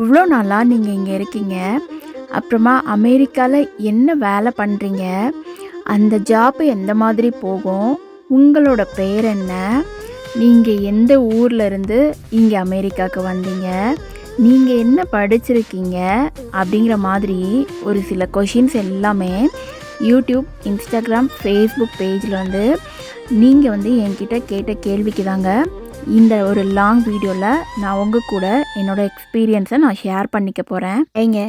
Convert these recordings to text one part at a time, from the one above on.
இவ்வளோ நாளாக நீங்கள் இங்கே இருக்கீங்க. அப்புறமா அமெரிக்காவில் என்ன வேலை பண்ணுறீங்க அந்த ஜாப் எந்த மாதிரி போகும்? உங்களோட பேர் என்ன? நீங்கள் எந்த ஊர்லேருந்து இங்கே அமெரிக்காவுக்கு வந்தீங்க? நீங்கள் என்ன படிச்சிருக்கீங்க? அப்படிங்கிற மாதிரி ஒரு சில கொஷின்ஸ் எல்லாமே யூடியூப் இன்ஸ்டாகிராம் ஃபேஸ்புக் பேஜில் வந்து நீங்கள் வந்து என்கிட்ட கேட்ட கேள்விக்கு தாங்க இந்த ஒரு லாங் வீடியோவில் நான் உங்கள் கூட என்னோடய எக்ஸ்பீரியன்ஸை நான் ஷேர் பண்ணிக்க போகிறேன் ஏங்க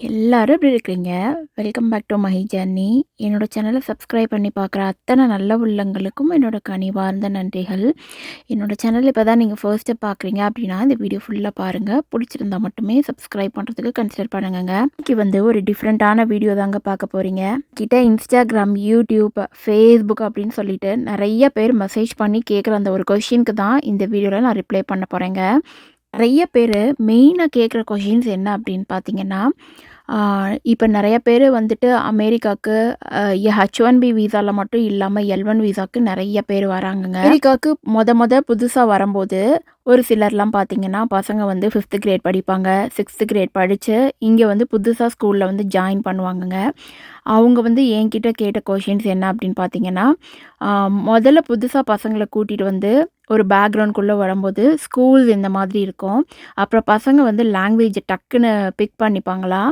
எல்லோரும் எப்படி இருக்கிறீங்க? Welcome back to my journey என்னோடய சேனலை சப்ஸ்கிரைப் பண்ணி பார்க்குற அத்தனை நல்ல உள்ளங்களுக்கும் என்னோட கனிவார்ந்த நன்றிகள். என்னோடய சேனல் இப்போ தான் நீங்கள் ஃபர்ஸ்ட்டு பார்க்குறீங்க அப்படின்னா இந்த வீடியோ ஃபுல்லாக பாருங்கள் பிடிச்சிருந்தா மட்டுமே சப்ஸ்கிரைப் பண்ணுறதுக்கு கன்சிடர் பண்ணுங்கங்க இன்றைக்கி வந்து ஒரு டிஃப்ரெண்ட்டான வீடியோ தாங்க பார்க்க போகிறீங்க கிட்ட இன்ஸ்டாகிராம் யூடியூப் ஃபேஸ்புக் அப்படின்னு சொல்லிட்டு நிறைய பேர் மெசேஜ் பண்ணி கேட்குற அந்த ஒரு கொஷினுக்கு தான் இந்த வீடியோவில் நான் ரிப்ளை பண்ண போகிறேங்க நிறைய பேர் மெயினாக கேட்குற கொஷின்ஸ் என்ன அப்படின்னு பார்த்தீங்கன்னா இப்போ நிறைய பேர் வந்துட்டு அமெரிக்காவுக்கு ஹச் ஒன் பி வீசாவில் மட்டும் இல்லாமல் எல் ஒன் வீசாவுக்கு நிறைய பேர் வராங்கங்க. அமெரிக்காவுக்கு மொத மொத புதுசாக வரும்போது ஒரு சிலர்லாம் பார்த்தீங்கன்னா பசங்க வந்து ஃபிஃப்த்து கிரேட் படிப்பாங்க. சிக்ஸ்த்து கிரேட் படித்து இங்கே வந்து புதுசாக ஸ்கூலில் வந்து ஜாயின் பண்ணுவாங்கங்க. அவங்க வந்து என்கிட்ட கேட்ட கொஷின்ஸ் என்ன அப்படின்னு பார்த்தீங்கன்னா முதல்ல புதுசாக பசங்களை கூட்டிகிட்டு வந்து ஒரு பேக்ரவுண்ட்குள்ளே வரும்போது ஸ்கூல்ஸ் இந்த மாதிரி இருக்கும். அப்புறம் பசங்க வந்து லாங்குவேஜை டக்குன்னு பிக் பண்ணிப்பாங்களா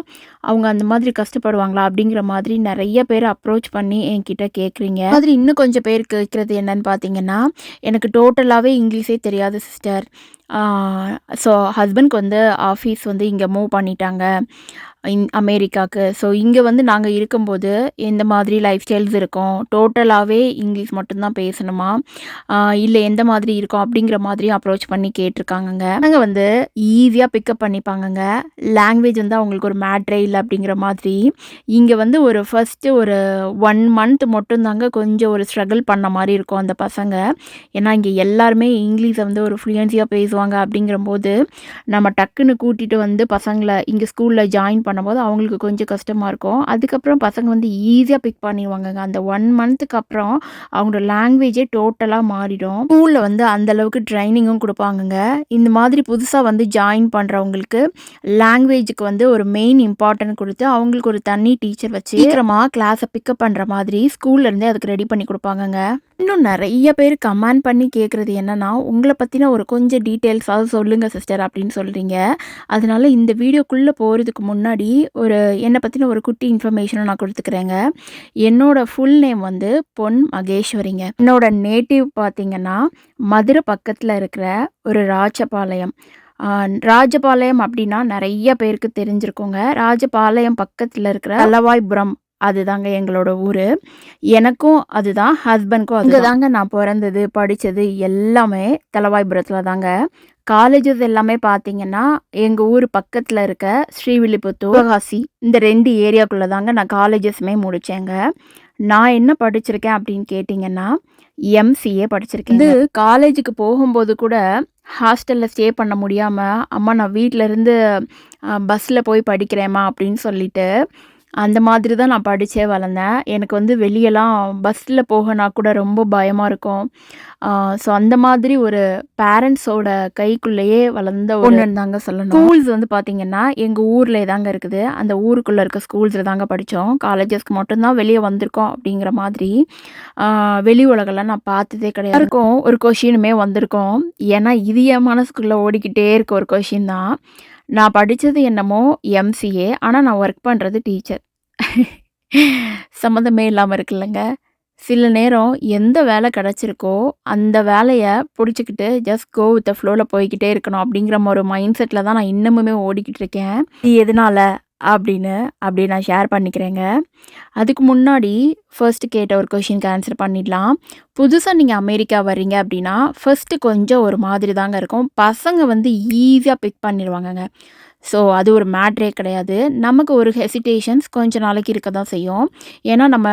அவங்க அந்த மாதிரி கஷ்டப்படுவாங்களா அப்படிங்கிற மாதிரி நிறைய பேர் அப்ரோச் பண்ணி என்கிட்ட கேட்குறீங்க மாதிரி இன்னும் கொஞ்சம் பேர் கேட்குறது என்னன்னு பார்த்தீங்கன்னா எனக்கு டோட்டலாகவே இங்கிலீஷே தெரியாது சிஸ்டர் पर ஸோ ஹஸ்பண்ட்க்கு வந்து ஆஃபீஸ் வந்து இங்கே மூவ் பண்ணிட்டாங்க. இந் அமெரிக்காவுக்கு ஸோ இங்கே வந்து நாங்கள் இருக்கும்போது எந்த மாதிரி லைஃப் ஸ்டைல்ஸ் இருக்கும் டோட்டலாகவே இங்கிலீஷ் மட்டும்தான் பேசணுமா? இல்லை எந்த மாதிரி இருக்கும்? அப்படிங்கிற மாதிரி அப்ரோச் பண்ணி கேட்டிருக்காங்கங்க. நாங்கள் வந்து ஈஸியாக பிக்கப் பண்ணிப்பாங்கங்க. லாங்குவேஜ் வந்து அவங்களுக்கு ஒரு மேட்ரே இல்லை அப்படிங்கிற மாதிரி. இங்கே வந்து ஒரு ஃபஸ்ட்டு ஒரு ஒன் மந்த் மட்டும்தாங்க கொஞ்சம் ஒரு ஸ்ட்ரகிள் பண்ண மாதிரி இருக்கும் அந்த பசங்க. ஏன்னா இங்கே எல்லாருமே இங்கிலீஷை வந்து ஒரு ஃப்ளூயன்சியாக பேசுவாங்க அப்படிங்கிறபோது நம்ம டக்குன்னு கூட்டிகிட்டு வந்து பசங்களை இங்கே ஸ்கூலில் ஜாயின் பண்ணும்போது அவங்களுக்கு கொஞ்சம் கஷ்டமாக இருக்கும். அதுக்கப்புறம் பசங்க வந்து ஈஸியாக பிக் பண்ணிடுவாங்கங்க. அந்த ஒன் மந்த்துக்கு அப்புறம் அவங்களோட லாங்குவேஜே டோட்டலாக மாறிடும். ஸ்கூலில் வந்து அந்தளவுக்கு ட்ரைனிங்கும் கொடுப்பாங்கங்க. இந்த மாதிரி புதுசாக வந்து ஜாயின் பண்ணுறவங்களுக்கு லாங்குவேஜுக்கு வந்து ஒரு மெயின் இம்பார்ட்டன்ட் கொடுத்து அவங்களுக்கு ஒரு தனி டீச்சர் வச்சு சீக்கிரமாக கிளாஸை பிக்கப் பண்ணுற மாதிரி ஸ்கூல்லேருந்தே அதுக்கு ரெடி பண்ணி கொடுப்பாங்கங்க. இன்னும் நிறைய பேர் கமெண்ட் பண்ணி கேட்குறது என்னென்னா உங்களை பற்றின ஒரு கொஞ்சம் டீட்டெயில்ஸாவது சொல்லுங்கள் சிஸ்டர் அப்படின்னு சொல்கிறீங்க அதனால இந்த வீடியோக்குள்ளே போகிறதுக்கு முன்னாடி ஒரு என்னை பற்றின ஒரு குட்டி இன்ஃபர்மேஷனை நான் கொடுத்துக்கிறேங்க. என்னோடய ஃபுல் நேம் வந்து பொன் மகேஸ்வரிங்க. என்னோடய நேட்டிவ் பார்த்திங்கன்னா மதுரை பக்கத்தில் இருக்கிற ஒரு ராஜபாளையம். ராஜபாளையம் அப்படின்னா நிறைய பேருக்கு தெரிஞ்சிருக்கோங்க. ராஜபாளையம் பக்கத்தில் இருக்கிற அலவாய்புரம் அதுதாங்க எங்களோட ஊர். எனக்கும் அதுதான் ஹஸ்பண்ட்க்கும் அங்கே தாங்க நான் பிறந்தது படித்தது எல்லாமே தலவாய்புரத்தில் தாங்க காலேஜஸ் எல்லாமே பார்த்தீங்கன்னா எங்கள் ஊர் பக்கத்தில் இருக்க ஸ்ரீவில்லிபுத்தூர் சிவகாசி இந்த ரெண்டு ஏரியாக்குள்ளே தாங்க நான் காலேஜஸ்மே முடித்தேங்க நான் என்ன படிச்சிருக்கேன் அப்படின்னு கேட்டிங்கன்னா எம்சிஏ படிச்சிருக்கேன் இது காலேஜுக்கு போகும்போது கூட ஹாஸ்டலில் ஸ்டே பண்ண முடியாமல் அம்மா நான் வீட்டிலேருந்து பஸ்ஸில் போய் படிக்கிறேம்மா அப்படின்னு சொல்லிட்டு அந்த மாதிரி தான் நான் படித்தே வளர்ந்தேன். எனக்கு வந்து வெளியெல்லாம் பஸ்ஸில் போகனா கூட ரொம்ப பயமாக இருக்கும். ஸோ அந்த மாதிரி ஒரு பேரண்ட்ஸோட கைக்குள்ளேயே வளர்ந்த ஒன்று தாங்க சொல்லணும். ஸ்கூல்ஸ் வந்து பார்த்திங்கன்னா எங்கள் ஊரில் தாங்க இருக்குது. அந்த ஊருக்குள்ளே இருக்க ஸ்கூல்ஸில் தாங்க படித்தோம் காலேஜஸ்க்கு மட்டும்தான் வெளியே வந்திருக்கோம் அப்படிங்கிற மாதிரி. வெளி உலகெல்லாம் நான் பார்த்ததே கிடையாது. இருக்கும். ஒரு கொஷினுமே வந்திருக்கோம். ஏன்னா இது என் மனசுக்குள்ளே ஓடிக்கிட்டே இருக்க ஒரு கொஷின் தான். நான் படித்தது என்னமோ எம்சிஏ ஆனால் நான் ஒர்க் பண்ணுறது டீச்சர் சம்மந்தமே இல்லாமல் இருக்குல்லங்க. சில நேரம் எந்த வேலை கிடச்சிருக்கோ அந்த வேலையை பிடிச்சிக்கிட்டு ஜஸ்ட் கோ வித் ஃப்ளோவில் போய்கிட்டே இருக்கணும் அப்படிங்கிற ஒரு மைண்ட் செட்டில் தான் நான் இன்னமுமே ஓடிக்கிட்டு இருக்கேன். இது எதனால்? அப்படின்னு அப்படி நான் ஷேர் பண்ணிக்கிறேங்க. அதுக்கு முன்னாடி ஃபர்ஸ்ட் கேட்ட ஒரு கொஷினுக்கு ஆன்சர் பண்ணிடலாம். புதுசாக நீங்கள் அமெரிக்கா வர்றீங்க அப்படின்னா ஃபர்ஸ்ட்டு கொஞ்சம் ஒரு மாதிரி தாங்க இருக்கும். பசங்க வந்து ஈஸியாக பிக் பண்ணிடுவாங்கங்க. ஸோ அது ஒரு மேட்ரே கிடையாது. நமக்கு ஒரு ஹெசிடேஷன்ஸ் கொஞ்ச நாளைக்கு இருக்க தான் செய்யும். ஏன்னா நம்ம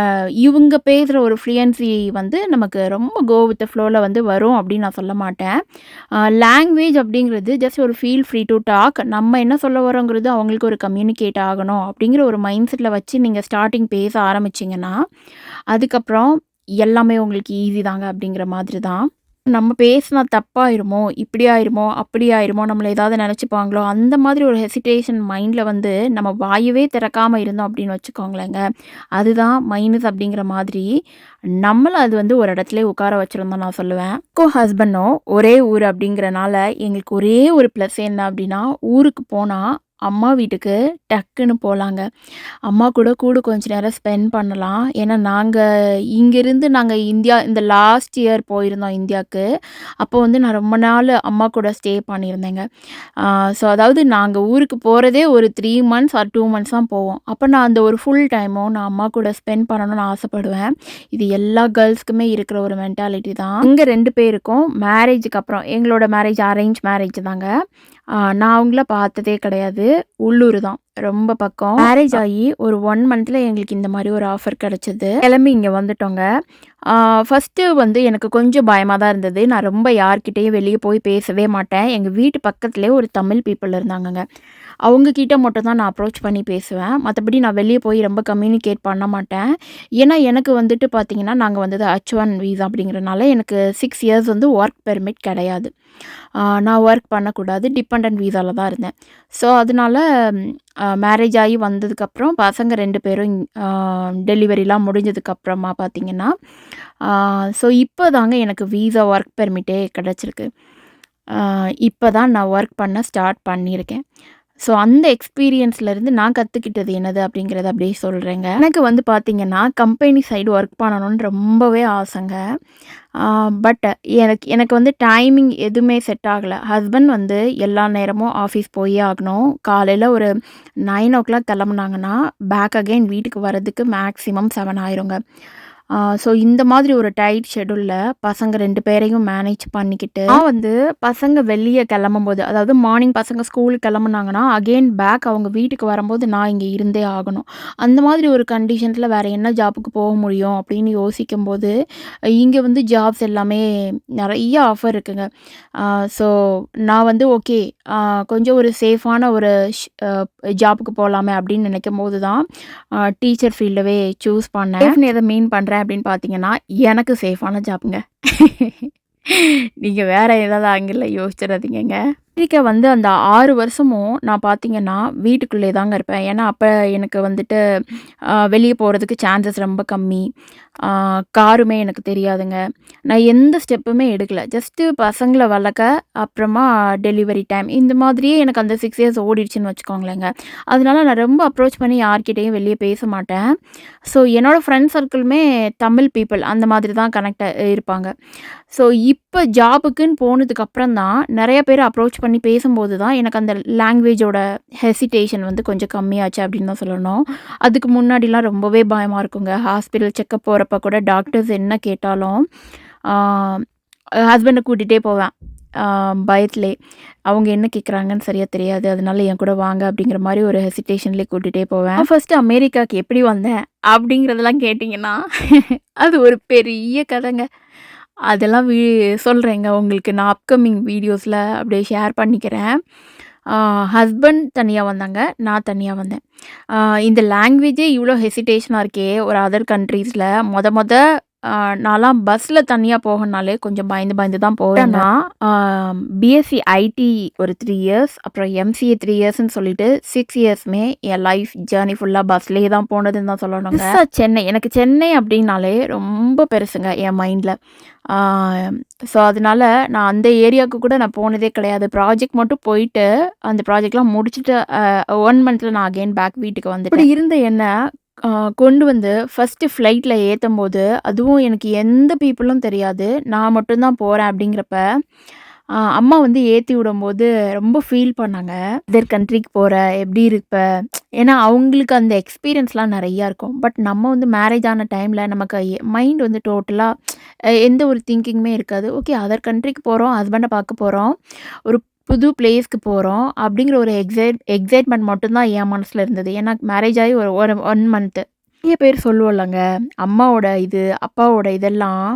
இவங்க பேசுகிற ஒரு ஃப்ளூயன்சி வந்து நமக்கு ரொம்ப கோ வித் ஃப்ளோவில் வந்து வரும் அப்படின்னு நான் சொல்ல மாட்டேன். லாங்குவேஜ் அப்படிங்கிறது ஜஸ்ட் ஒரு ஃபீல் ஃப்ரீ டு டாக் நம்ம என்ன சொல்ல வரோங்கிறது அவங்களுக்கு ஒரு கம்யூனிகேட் ஆகணும் அப்படிங்கிற ஒரு மைண்ட் செட்டில் வச்சு நீங்கள் ஸ்டார்டிங் பேச ஆரம்பிச்சிங்கன்னா அதுக்கப்புறம் எல்லாமே உங்களுக்கு ஈஸி தாங்க அப்படிங்கிற மாதிரி தான். நம்ம பேசினா தப்பாயிருமோ இப்படி ஆயிருமோ அப்படி ஆயிருமோ நம்மளை ஏதாவது நினச்சிப்பாங்களோ அந்த மாதிரி ஒரு ஹெசிடேஷன் மைண்டில் வந்து நம்ம வாயவே திறக்காமல் இருந்தோம் அப்படின்னு வச்சுக்கோங்களேங்க. அதுதான் மைனஸ் அப்படிங்கிற மாதிரி நம்மளை அது வந்து ஒரு இடத்துல உட்கார வச்சுருந்தோம் நான் சொல்லுவேன். கோ ஹஸ்பண்டும் ஒரே ஊர் அப்படிங்கிறனால எங்களுக்கு ஒரே ஒரு ப்ளஸ் என்ன அப்படின்னா ஊருக்கு போனால் அம்மா வீட்டுக்கு டக்குன்னு போகலாங்க அம்மா கூட கூட கொஞ்ச நேரம் ஸ்பெண்ட் பண்ணலாம். ஏன்னா நாங்கள் இங்கேருந்து நாங்கள் இந்தியா இந்த லாஸ்ட் இயர் போயிருந்தோம் இந்தியாவுக்கு அப்போ வந்து நான் ரொம்ப நாள் அம்மா கூட ஸ்டே பண்ணியிருந்தேங்க. ஸோ அதாவது நாங்கள் ஊருக்கு போகிறதே ஒரு three months or two months தான் போவோம். அப்போ நான் அந்த ஒரு ஃபுல் டைமும் நான் அம்மா கூட ஸ்பெண்ட் பண்ணணும்னு ஆசைப்படுவேன். இது எல்லா கேர்ள்ஸ்க்குமே இருக்கிற ஒரு மென்டாலிட்டி தான். இங்கே ரெண்டு பேருக்கும் மேரேஜுக்கு அப்புறம் எங்களோட மேரேஜ் அரேஞ்ச் மேரேஜ் தாங்க. நான் அவங்கள பார்த்ததே கிடையாது. உள்ளூர் தான். ரொம்ப பக்கம். மேரேஜ் ஆகி ஒரு ஒன் மந்த்தில் எங்களுக்கு இந்த மாதிரி ஒரு ஆஃபர் கிடச்சிது. கிளம்பி இங்கே வந்துட்டோங்க. ஃபஸ்ட்டு வந்து எனக்கு கொஞ்சம் பயமாக தான் இருந்தது. நான் ரொம்ப யார்கிட்டேயும் வெளியே போய் பேசவே மாட்டேன். எங்கள் வீட்டு பக்கத்துலேயே ஒரு தமிழ் பீப்புள் இருந்தாங்கங்க. அவங்கக்கிட்ட மட்டும் தான் நான் அப்ரோச் பண்ணி பேசுவேன். மற்றபடி நான் வெளியே போய் ரொம்ப கம்யூனிகேட் பண்ண மாட்டேன். ஏன்னா எனக்கு வந்துட்டு பார்த்திங்கன்னா நாங்கள் வந்தது ஹச் ஒன் வீசா அப்படிங்கிறனால எனக்கு சிக்ஸ் இயர்ஸ் வந்து ஒர்க் பெர்மிட் கிடையாது. நான் ஒர்க் பண்ணக்கூடாது. டிபெண்ட் வீசாவில் தான் இருந்தேன். ஸோ அதனால மேரேஜ் ஆகி வந்ததுக்கப்புறம் பசங்க ரெண்டு பேரும் டெலிவரிலாம் முடிஞ்சதுக்கப்புறமா பார்த்திங்கன்னா ஸோ இப்போ தாங்க எனக்கு வீசா ஒர்க் பெர்மிட்டே கிடச்சிருக்கு. இப்போ தான் நான் ஒர்க் பண்ண ஸ்டார்ட் பண்ணியிருக்கேன். ஸோ அந்த எக்ஸ்பீரியன்ஸ்லேருந்து நான் கற்றுக்கிட்டது என்னது அப்படிங்கிறத அப்படியே சொல்கிறேங்க எனக்கு வந்து பார்த்திங்கன்னா கம்பெனி சைடு ஒர்க் பண்ணணும்னு ரொம்பவே ஆசைங்க. பட் எனக்கு எனக்கு வந்து டைமிங் எதுவுமே செட் ஆகலை. ஹஸ்பண்ட் வந்து எல்லா நேரமும் ஆஃபீஸ் போயே ஆகணும். காலையில் ஒரு நைன் ஓ கிளாக் கிளம்புனாங்கன்னா பேக் அகெயின் வீட்டுக்கு வர்றதுக்கு மேக்ஸிமம் செவன் ஆயிருங்க. ஸோ இந்த மாதிரி ஒரு டைட் ஷெடியூலில் பசங்க ரெண்டு பேரையும் மேனேஜ் பண்ணிக்கிட்டு நான் வந்து பசங்க வெளியே கிளம்பும்போது அதாவது மார்னிங் பசங்க ஸ்கூலுக்கு கிளம்புனாங்கன்னா அகெயின் பேக் அவங்க வீட்டுக்கு வரும்போது நான் இங்கே இருந்தே ஆகணும். அந்த மாதிரி ஒரு கண்டிஷனில் வேறு என்ன ஜாபுக்கு போக முடியும் அப்படின்னு யோசிக்கும் போது இங்கே வந்து ஜாப்ஸ் எல்லாமே நிறைய ஆஃபர் இருக்குங்க. ஸோ நான் வந்து ஓகே கொஞ்சம் ஒரு சேஃபான ஒரு ஜாப்புக்கு போகலாமே அப்படின்னு நினைக்கும் போது தான் டீச்சர் ஃபீல்டவே சூஸ் பண்ணேன். எதை மீன் பண்ணுறேன் அப்படின்னு பார்த்தீங்கன்னா எனக்கு சேஃபான ஜாப்புங்க நீங்கள் வேறு ஏதாவது ஆங்கிளில் யோசிச்சிடாதீங்கங்க. அமெரிக்கா வந்து அந்த ஆறு வருஷமும் நான் பார்த்தீங்கன்னா வீட்டுக்குள்ளே தாங்க இருப்பேன். ஏன்னா அப்போ எனக்கு வந்துட்டு வெளியே போகிறதுக்கு சான்சஸ் ரொம்ப கம்மி. காருமே எனக்கு தெரியாதுங்க. நான் எந்த ஸ்டெப்புமே எடுக்கலை. ஜஸ்ட்டு பசங்களை வளர்க்க அப்புறமா டெலிவரி டைம் இந்த மாதிரியே எனக்கு அந்த சிக்ஸ் இயர்ஸ் ஓடிடுச்சுன்னு வச்சுக்கோங்களேங்க. அதனால நான் ரொம்ப அப்ரோச் பண்ணி யார்கிட்டையும் வெளியே பேச மாட்டேன். ஸோ என்னோடய ஃப்ரெண்ட் சர்க்கிளுமே தமிழ் பீப்புள் அந்த மாதிரி தான் கனெக்ட் இருப்பாங்க. ஸோ இப்போ இப்போ ஜாபுக்குன்னு போனதுக்கு அப்புறம் தான் நிறைய பேர் அப்ரோச் பண்ணி பேசும்போது தான் எனக்கு அந்த லாங்குவேஜோட ஹெசிடேஷன் வந்து கொஞ்சம் கம்மியாச்சு அப்படின்னு தான் சொல்லணும். அதுக்கு முன்னாடிலாம் ரொம்பவே பயமாக இருக்குங்க. ஹாஸ்பிட்டல் செக்கப் போகிறப்ப கூட டாக்டர்ஸ் என்ன கேட்டாலும் ஹஸ்பண்டை கூட்டிகிட்டே போவேன். பயத்திலே. அவங்க என்ன கேட்குறாங்கன்னு சரியாக தெரியாது. அதனால என் கூட வாங்க அப்படிங்கிற மாதிரி ஒரு ஹெசிடேஷன்லேயே கூட்டிகிட்டே போவேன். ஃபஸ்ட்டு அமெரிக்காவுக்கு எப்படி வந்தேன் அப்படிங்கிறதெல்லாம் கேட்டிங்கன்னா அது ஒரு பெரிய கதைங்க. அதெல்லாம் வீ சொல்கிறேங்க உங்களுக்கு. நான் அப்கமிங் வீடியோஸில் அப்படியே ஷேர் பண்ணிக்கிறேன். ஹஸ்பண்ட் தனியாக வந்தாங்க. நான் தனியாக வந்தேன். இந்த லாங்குவேஜே இவ்வளோ ஹெசிடேஷனாக இருக்கே ஒரு அதர் கண்ட்ரீஸில் மொத நான்லாம் பஸ்ஸில் தனியாக போகணுனாலே கொஞ்சம் பயந்து பயந்து தான் போவேன். நான் பிஎஸ்சி ஐடி ஒரு த்ரீ இயர்ஸ் அப்புறம் எம்சிஏ த்ரீ இயர்ஸ்ன்னு சொல்லிட்டு சிக்ஸ் இயர்ஸ்மே என் லைஃப் ஜேர்னி ஃபுல்லாக பஸ்லேயே தான் போனதுன்னு தான் சொல்லணுங்க சென்னை எனக்கு சென்னை அப்படின்னாலே ரொம்ப பெருசுங்க என் மைண்டில் ஸோ அதனால நான் அந்த ஏரியாவுக்கு கூட நான் போனதே கிடையாது. ப்ராஜெக்ட் மட்டும் போயிட்டு அந்த ப்ராஜெக்ட்லாம் முடிச்சுட்டு ஒன் மந்த்தில் நான் அகெயின் பேக் வீட்டுக்கு வந்துட்டு இருந்த என்ன கொண்டு வந்து ஃபஸ்ட்டு ஃப்ளைட்டில் ஏற்றும்போது அதுவும் எனக்கு எந்த பீப்புளும் தெரியாது. நான் மட்டும்தான் போகிறேன் அப்படிங்கிறப்ப அம்மா வந்து ஏற்றி விடும்போது ரொம்ப ஃபீல் பண்ணாங்க. இதர் கண்ட்ரிக்கு போகிற எப்படி இருப்ப? ஏன்னா அவங்களுக்கு அந்த எக்ஸ்பீரியன்ஸ்லாம் நிறையா இருக்கும். பட் நம்ம வந்து மேரேஜ் ஆன டைமில் நமக்கு மைண்ட் வந்து டோட்டலாக எந்த ஒரு திங்கிங்குமே இருக்காது. ஓகே அதர் கண்ட்ரிக்கு போகிறோம் ஹஸ்பண்டை பார்க்க போகிறோம் ஒரு புது பிளேஸ்க்கு போகிறோம் அப்படிங்கிற ஒரு எக்ஸைட் எக்ஸைட்மெண்ட் மட்டும்தான் என் மனசில் இருந்தது. ஏன்னா மேரேஜ் ஆகி ஒரு ஒரு ஒன் மந்த்து நிறைய பேர் சொல்லுவோம்லங்க அம்மாவோட இது அப்பாவோட இதெல்லாம்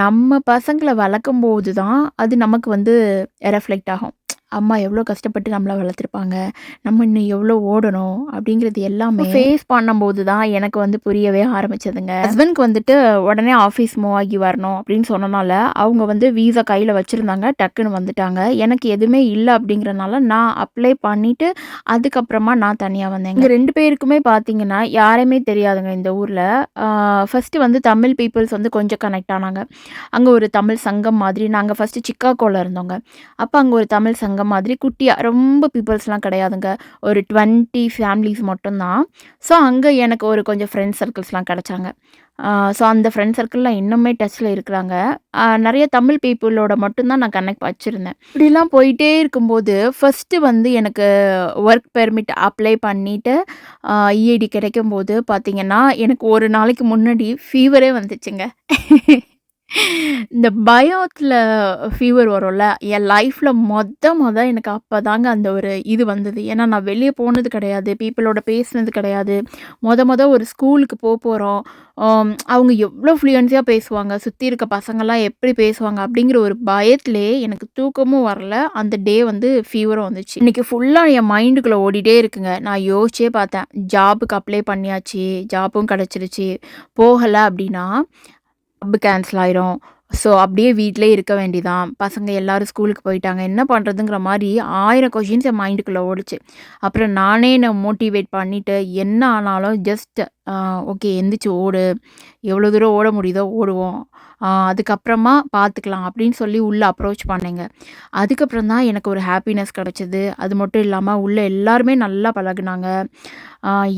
நம்ம பசங்களை வளர்க்கும் போது தான் அது நமக்கு வந்து ரெஃப்ளெக்ட் ஆகும். அம்மா எவ்வளோ கஷ்டப்பட்டு நம்மள வளர்த்துருப்பாங்க. நம்ம இன்னும் எவ்வளோ ஓடணும் அப்படிங்கிறது எல்லாமே ஃபேஸ் பண்ணும்போது தான் எனக்கு வந்து புரியவே ஆரம்பிச்சதுங்க. ஹஸ்பண்ட்க்கு வந்துட்டு உடனே ஆஃபீஸ் மூவ் ஆகி வரணும் அப்படின்னு சொன்னனால, அவங்க வந்து வீசா கையில வச்சிருந்தாங்க. டக்குன்னு வந்துட்டாங்க. எனக்கு எதுவுமே இல்ல அப்படிங்கிறனால நான் அப்ளை பண்ணிட்டு, அதுக்கப்புறமா நான் தனியா வந்தேங்க. எங்க 2 பேருக்குமே பார்த்தீங்கன்னா, யாரையுமே தெரியாதுங்க இந்த ஊர்ல. ஆ ஃபர்ஸ்ட்டு வந்து தமிழ் பீப்பிள்ஸ் வந்து கொஞ்சம் கனெக்ட் ஆனாங்க. அங்க ஒரு தமிழ் சங்கம் மாதிரி நாங்க ஃபர்ஸ்ட்டு சிக்காகோல இருந்தோங்க. அப்ப அங்க ஒரு தமிழ் சங்கம் மாதிரி குட்டியா ரொம்ப பீப்பிள்ஸ்லாம் கிடையாதுங்க. ஒரு 20 ஃபேமிலிஸ் மட்டும்தான் ஸோ அங்கே எனக்கு ஒரு கொஞ்சம் ஃப்ரெண்ட்ஸ் சர்க்கிள்ஸ்லாம் கிடைச்சாங்க. ஸோ அந்த ஃப்ரெண்ட் சர்க்கிள்லாம் இன்னுமே டச்சில் இருக்கிறாங்க. நிறைய தமிழ் பீப்புளோட மட்டும்தான் நான் கனெக்ட் வச்சுருந்தேன் இப்படிலாம் போயிட்டே இருக்கும்போது, ஃபஸ்ட்டு வந்து எனக்கு ஒர்க் பெர்மிட் அப்ளை பண்ணிவிட்டு இஐடி கிடைக்கும் கிடைக்கும்போது பார்த்தீங்கன்னா, எனக்கு ஒரு நாளைக்கு முன்னாடி ஃபீவரே வந்துச்சுங்க. இந்த பயத்துல ஃபீவர் வரும்ல, என் லைஃப்ல மொத மொத எனக்கு அப்பதாங்க அந்த ஒரு இது வந்தது. ஏன்னா நான் வெளிய போனது கிடையாது. பீப்பிளோட பேசினது கிடையாது. மொத மொத ஒரு ஸ்கூலுக்கு போப்போறோம். ஆம் அவங்க எவ்வளோ ஃப்ளூயன்ஸியா பேசுவாங்க. சுத்தி இருக்க பசங்கள்லாம் எப்படி பேசுவாங்க அப்படிங்கிற ஒரு பயத்திலேயே எனக்கு தூக்கமும் வரல. அந்த டே வந்து ஃபீவரும் வந்துச்சு. இன்னைக்கு ஃபுல்லா என் மைண்டுக்குள்ள ஓடிட்டே இருக்குங்க. நான் யோசிச்சே பார்த்தேன். ஜாபுக்கு அப்ளை பண்ணியாச்சு. ஜாப்பும் கிடைச்சிருச்சு. போகல அப்படின்னா, ஜாப் கேன்சல் ஆயிரும். ஸோ அப்படியே வீட்டிலே இருக்க வேண்டியதான். பசங்க எல்லாரும் ஸ்கூலுக்கு போயிட்டாங்க. என்ன பண்ணுறதுங்கிற மாதிரி ஆயிரம் கொஷின்ஸ் என் மைண்டுக்குள்ளே ஓடுச்சு. அப்புறம் நானே என்னை மோட்டிவேட் பண்ணிவிட்டு என்ன ஆனாலும் ஜஸ்ட் ஓகே எந்திரிச்சு ஓடு. எவ்வளோ தூரம் ஓட முடியுதோ ஓடுவோம். அதுக்கப்புறமா பார்த்துக்கலாம் அப்படின்னு சொல்லி உள்ளே அப்ரோச் பண்ணேங்க. அதுக்கப்புறம் தான் எனக்கு ஒரு ஹாப்பினஸ் கிடச்சிது அது மட்டும் இல்லாமல் உள்ளே எல்லாருமே நல்லா பழகுனாங்க.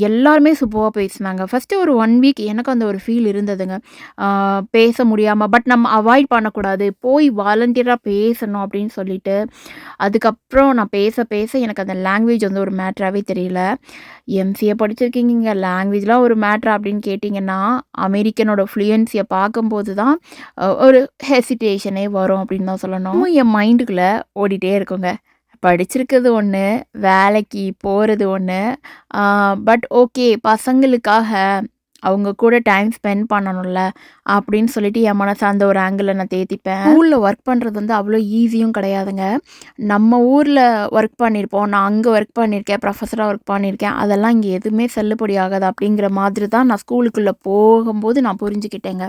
எல்லாருமே சூப்பராக பேசினாங்க. ஃபர்ஸ்ட்டு ஒரு ஒன் வீக் எனக்கு அந்த ஒரு ஃபீல் இருந்ததுங்க. பேச முடியாமல் பட் நம்ம அவாய்ட் பண்ணக்கூடாது. போய் வாலண்டியராக பேசணும் அப்படின்னு சொல்லிட்டு, அதுக்கப்புறம் நான் பேச பேச எனக்கு அந்த லாங்குவேஜ் வந்து ஒரு மேட்ராகவே தெரியல. எம்சிஏ படிச்சிருக்கீங்கங்க. லாங்குவேஜ்லாம் ஒரு மேட்ரு அப்படின்னு கேட்டிங்கன்னா அமெரிக்கனோட ஃப்ளூயன்சியை பார்க்கும்போது தான் ஒரு ஹெசிடேஷனே வரும் அப்படின்னு தான் சொல்லணும். என் மைண்டுக்குள்ளே ஓடிட்டே இருக்குங்க. படிச்சிருக்கிறது ஒன்று வேலைக்கு போகிறது ஒன்று பட் ஓகே பசங்களுக்காக அவங்க கூட டைம் ஸ்பெண்ட் பண்ணணும்ல, அப்படின்னு சொல்லிட்டு என் மனசை அந்த ஒரு ஆங்கிளில் நான் தேத்திப்பேன். ஸ்கூலில் ஒர்க் பண்ணுறது வந்து அவ்வளோ ஈஸியும் கிடையாதுங்க. நம்ம ஊரில் ஒர்க் பண்ணியிருப்போம். நான் அங்கே ஒர்க் பண்ணியிருக்கேன். ப்ரொஃபஸராக ஒர்க் பண்ணியிருக்கேன். அதெல்லாம் இங்கே எதுவுமே செல்லுபடி ஆகாது அப்படிங்கிற மாதிரி தான் நான் ஸ்கூலுக்குள்ளே போகும்போது நான் புரிஞ்சுக்கிட்டேங்க.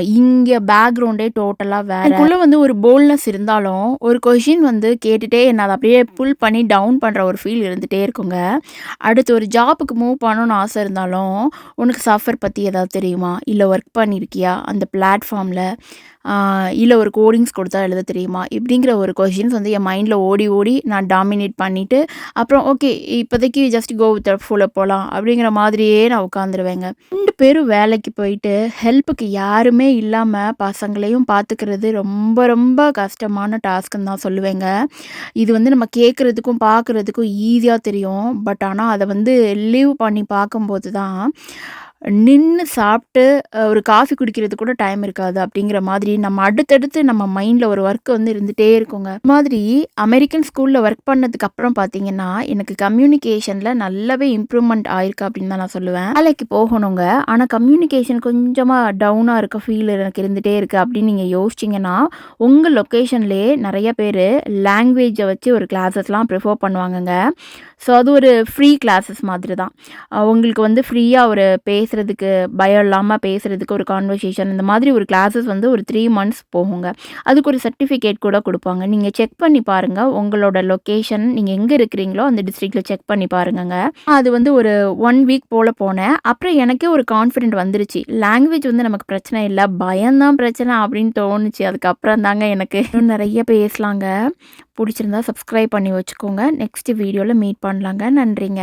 இங்கே பேக்ரவுண்டே டோட்டலாக வேறு எனக்குள்ள வந்து ஒரு போல்னஸ் இருந்தாலும், ஒரு கொஷின் வந்து கேட்டுகிட்டே என்ன அதை அப்படியே புல் பண்ணி டவுன் பண்ணுற ஒரு ஃபீல் இருந்துகிட்டே இருக்குங்க. அடுத்து ஒரு ஜாப்புக்கு மூவ் பண்ணணும்னு ஆசை இருந்தாலும், உனக்கு சாஃப்ட்வேர் பற்றி ஏதாவது தெரியுமா? இல்லை ஒர்க் பண்ணியிருக்கியா? அந்த பிளாட்ஃபார்மில் இல்லை ஒரு கோடிங்ஸ் கொடுத்தா எழுத தெரியுமா? இப்படிங்கிற ஒரு கொஷின்ஸ் வந்து என் மைண்டில் ஓடி ஓடி நான் டாமினேட் பண்ணிவிட்டு அப்புறம் ஓகே இப்போதைக்கு ஜஸ்ட் கோ வித் ஃபுல்ல போகலாம் அப்படிங்கிற மாதிரியே நான் உட்காந்துருவேங்க. ரெண்டு பேரும் வேலைக்கு போயிட்டு, ஹெல்ப்புக்கு யாருமே இல்லாமல் பசங்களையும் பார்த்துக்கிறது ரொம்ப ரொம்ப கஷ்டமான டாஸ்க்குன்னு தான் சொல்லுவேங்க. இது வந்து நம்ம கேட்குறதுக்கும் பார்க்குறதுக்கும் ஈஸியாக தெரியும். பட் ஆனால் அதை வந்து லிவ் பண்ணி பார்க்கும்போது தான், நின்னு சாப்பிட்டு ஒரு காஃபி குடிக்கிறது கூட டைம் இருக்காது அப்படிங்கிற மாதிரி நம்ம அடுத்தடுத்து நம்ம மைண்டில் ஒரு ஒர்க் வந்து இருந்துகிட்டே இருக்குங்க. மாதிரி அமெரிக்கன் ஸ்கூலில் ஒர்க் பண்ணதுக்கு அப்புறம் பார்த்தீங்கன்னா, எனக்கு கம்யூனிகேஷனில் நல்லாவே இம்ப்ரூவ்மெண்ட் ஆயிருக்கு அப்படின்னு தான் நான் சொல்லுவேன். வேலைக்கு போகணுங்க. ஆனால் கம்யூனிகேஷன் கொஞ்சமாக டவுனாக இருக்க ஃபீல் எனக்கு இருந்துகிட்டே இருக்குது அப்படின்னு நீங்கள் யோசிச்சீங்கன்னா, உங்கள் லொக்கேஷன்லேயே நிறைய பேர் லாங்குவேஜை வச்சு ஒரு கிளாஸஸ்லாம் ப்ரிஃபர் பண்ணுவாங்கங்க. ஸோ அது ஒரு ஃப்ரீ கிளாஸஸ் மாதிரி தான். உங்களுக்கு வந்து ஃப்ரீயாக ஒரு பேசுறதுக்கு பயம் இல்லாமல் பேசுகிறதுக்கு ஒரு கான்வர்சேஷன் இந்த மாதிரி ஒரு கிளாஸஸ் வந்து ஒரு த்ரீ மந்த்ஸ் போகுங்க. அதுக்கு ஒரு சர்டிஃபிகேட் கூட கொடுப்பாங்க நீங்கள் செக் பண்ணி பாருங்கள் உங்களோட லொக்கேஷன் நீங்கள் எங்கே இருக்கிறீங்களோ அந்த டிஸ்ட்ரிக்டில் செக் பண்ணி பாருங்கங்க. அது வந்து ஒரு ஒன் வீக் போல் போனேன். அப்புறம் எனக்கே ஒரு கான்ஃபிடென்ட் வந்துருச்சு. லாங்குவேஜ் வந்து நமக்கு பிரச்சனை இல்லை பயம்தான் பிரச்சனை அப்படின்னு தோணுச்சு. அதுக்கப்புறம் தாங்க எனக்கு இன்னும் நிறைய பேசலாங்க. பிடிச்சிருந்தா சப்ஸ்கிரைப் பண்ணி வச்சுக்கோங்க. நெக்ஸ்ட் வீடியோவில் மீட் பண்ணலாங்க. நன்றிங்க.